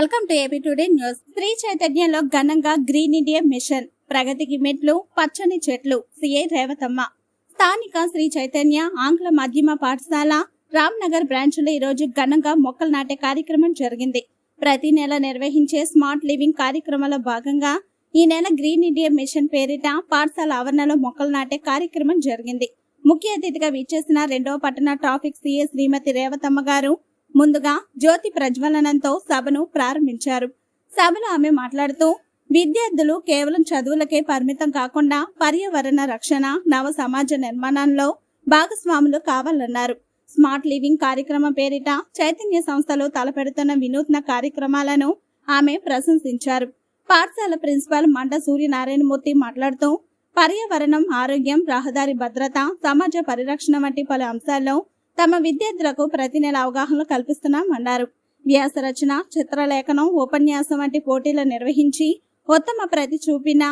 Welcome to AP today news. Sri చైతన్యంలో ఘనంగా green India mission ప్రగతికి మెట్లు పచ్చని చెట్లు సిఐ రేవతమ్మ. స్థానిక శ్రీ చైతన్య ఆంగ్ల మాధ్యమ పాఠశాల రామ్నగర్ బ్రాంచ్లో ఈరోజు ఘనంగా మొక్కలు నాటే కార్యక్రమం జరిగింది. ప్రతి నెల నిర్వహించే స్మార్ట్ లివింగ్ కార్యక్రమంలో భాగంగా ఈ నెల గ్రీన్ ఇండియా మిషన్ పేరిట పాఠశాల ఆవరణలో మొక్కలు నాటే కార్యక్రమం జరిగింది. ముఖ్య అతిథిగా విచ్చేసిన రెండవ పట్టణ ట్రాఫిక్ సీఏ శ్రీమతి రేవతమ్మ గారు ముందుగా జ్యోతి ప్రజ్వలనంతో సభను ప్రారంభించారు. సభలో ఆమె మాట్లాడుతూ విద్యార్థులు కేవలం చదువులకే పరిమితం కాకుండా పర్యావరణ రక్షణ నవ సమాజ నిర్మాణంలో భాగస్వాములు కావాలన్నారు. స్మార్ట్ లివింగ్ కార్యక్రమం పేరిట చైతన్య సంస్థలు తలపెడుతున్న వినూత్న కార్యక్రమాలను ఆమె ప్రశంసించారు. పాఠశాల ప్రిన్సిపాల్ మండ సూర్యనారాయణమూర్తి మాట్లాడుతూ పర్యావరణం ఆరోగ్యం రహదారి భద్రత సమాజ పరిరక్షణ వంటి పలు అంశాల్లో తమ విద్యార్థులకు ప్రతి నెల అవగాహన కల్పిస్తున్నామన్నారు వ్యాస రచన చిత్రలేఖనం ఉపన్యాసం వంటి పోటీలు నిర్వహించి ఉత్తమ ప్రతి చూపిన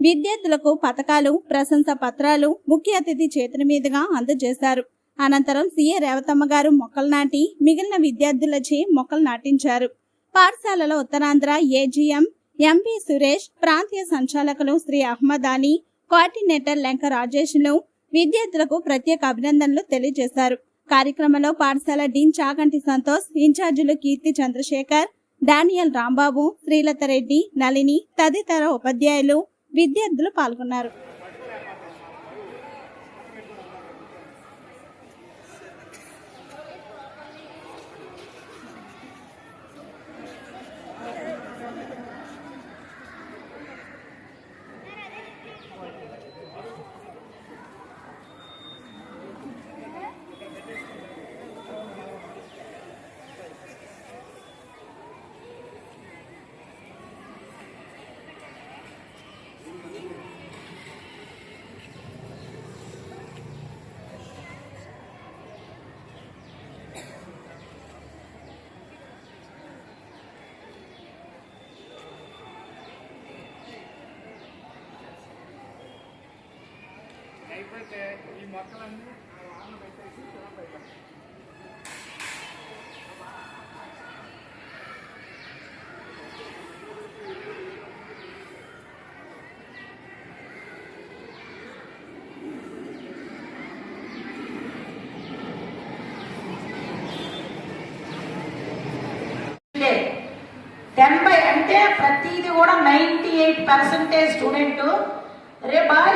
విద్యార్థులకు పథకాలు ప్రశంస పత్రాలు ముఖ్య అతిథి చేతుల మీదుగా అందజేశారు. అనంతరం సీఏ రేవతమ్మ గారు మొక్కలు నాటి మిగిలిన విద్యార్థులచే మొక్కలు నాటించారు. పాఠశాలలో ఉత్తరాంధ్ర ఏజీఎం ఎంపీ సురేష్ ప్రాంతీయ సంచాలకులు శ్రీ అహ్మద్ అలీ కోఆర్డినేటర్ లెంక రాజేష్లు విద్యార్థులకు ప్రత్యేక అభినందనలు తెలియజేశారు. కార్యక్రమంలో పాఠశాల డీన్ చాగంటి సంతోష్ ఇన్ఛార్జీలు కీర్తి చంద్రశేఖర్ డానియల్ రాంబాబు శ్రీలత రెడ్డి నళిని తదితర ఉపాధ్యాయులు విద్యార్థులు పాల్గొన్నారు. అయిపోతే ఈ మొక్కలన్నీ ఆ వాన పెట్టేసి కింద పెట్టాలి. డెబ్బై అంటే ప్రతిది కూడా నైంటీ ఎయిట్ పర్సెంటేజ్ స్టూడెంట్ రే బాగా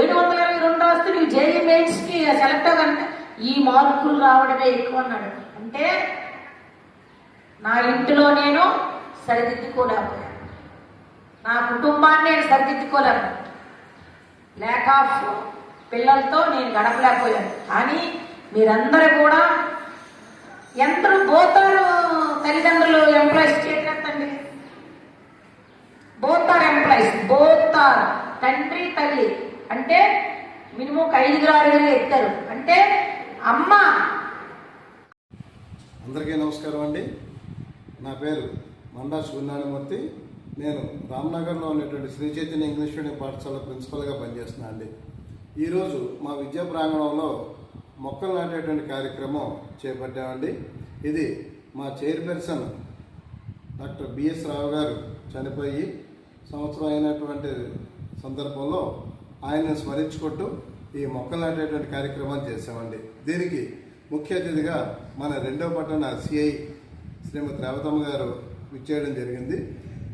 ఏడు వందల ఇరవై రెండు వస్తే నువ్వు జేఈ మెయిన్స్కి సెలెక్ట్ అవ్వాలంటే ఈ మార్కులు రావడమే ఎక్కువ అన్నాడు. అంటే నా ఇంటిలో నేను సరిదిద్దుకోలేకపోయాను. నా కుటుంబాన్ని నేను సరిదిద్దుకోలేను. లేక ఆఫ్ పిల్లలతో నేను గడపలేకపోయాను. కానీ మీరందరూ కూడా ఎంత పోతారు తల్లిదండ్రులు ఎంప్లాయీస్ పోతారు సాక్రిఫైస్ బోత్ ఆర్ తండ్రి తల్లి. అంటే మినిమం ఒక ఐదుగురు ఆరుగురు ఎత్తారు. అంటే అమ్మ. అందరికీ నమస్కారం అండి. నా పేరు మండా సూర్యనారాయణమూర్తి నేను రామ్నగర్లో ఉన్నటువంటి శ్రీ చైతన్య ఇంగ్లీష్ మీడియం పాఠశాల ప్రిన్సిపల్గా పనిచేస్తున్నాను అండి. ఈరోజు మా విద్యా ప్రాంగణంలో మొక్కలు నాటేటువంటి కార్యక్రమం చేపట్టామండి. ఇది మా చైర్పర్సన్ డాక్టర్ బిఎస్ రావు గారు చనిపోయి సంవత్సరం అయినటువంటి సందర్భంలో ఆయన్ని స్మరించుకుంటూ ఈ మొక్కలు నాటేటువంటి కార్యక్రమాన్ని చేశామండి. దీనికి ముఖ్య అతిథిగా మన రెండో పట్టణ సిఐ శ్రీమతి రేవతమ్మ గారు విచ్చేయడం జరిగింది.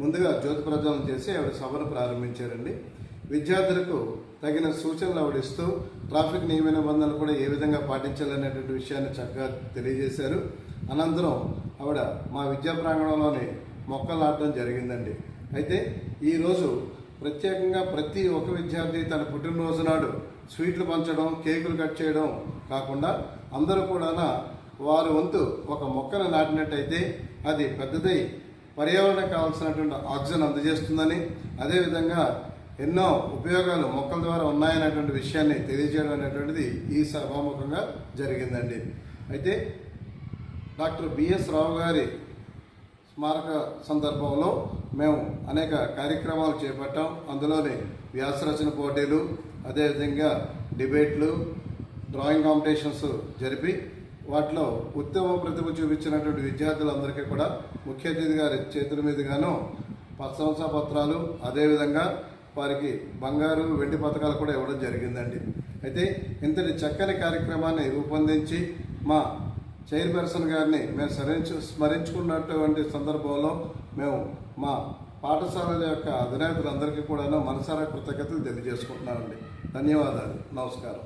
ముందుగా జ్యోతి ప్రజలను చేసి ఆవిడ సభను ప్రారంభించారండి. విద్యార్థులకు తగిన సూచనలు ఆవిడ ఇస్తూ ట్రాఫిక్ నియమ నిబంధనలు కూడా ఏ విధంగా పాటించాలనేటువంటి విషయాన్ని చక్కగా తెలియజేశారు. అనంతరం ఆవిడ మా విద్యా ప్రాంగణంలోని మొక్కలు నాటడం జరిగిందండి. అయితే ఈరోజు ప్రత్యేకంగా ప్రతి ఒక్క విద్యార్థి తన పుట్టినరోజు నాడు స్వీట్లు పంచడం కేకులు కట్ చేయడం కాకుండా అందరూ కూడా వారి వంతు ఒక మొక్కను నాటినట్టయితే అది పెద్దదై పర్యావరణం కావాల్సినటువంటి ఆక్సిజన్ అందజేస్తుందని అదేవిధంగా ఎన్నో ఉపయోగాలు మొక్కల ద్వారా ఉన్నాయనేటువంటి విషయాన్ని తెలియజేయడం అనేటువంటిది ఈ సభాముఖంగా జరిగిందండి. అయితే డాక్టర్ బిఎస్ రావు గారి స్మారక సందర్భంలో మేము అనేక కార్యక్రమాలు చేపట్టాం. అందులోని వ్యాసరచన పోటీలు అదేవిధంగా డిబేట్లు డ్రాయింగ్ కాంపిటీషన్స్ జరిపి వాటిలో ఉత్తమ ప్రతిభ చూపించినటువంటి విద్యార్థులందరికీ కూడా ముఖ్య అతిథి గారి చేతుల మీదుగాను ప్రశంసా పత్రాలు అదేవిధంగా వారికి బంగారు వెండి పథకాలు కూడా ఇవ్వడం జరిగిందండి. అయితే ఇంతటి చక్కని కార్యక్రమాన్ని రూపొందించి మా చైర్పర్సన్ గారిని మేము స్మరించు స్మరించుకున్నటువంటి సందర్భంలో మేము మా పాఠశాలల యొక్క అధినేతలందరికీ కూడాను మనసారా కృతజ్ఞతలు తెలియజేసుకుంటున్నామండి ధన్యవాదాలు. నమస్కారం.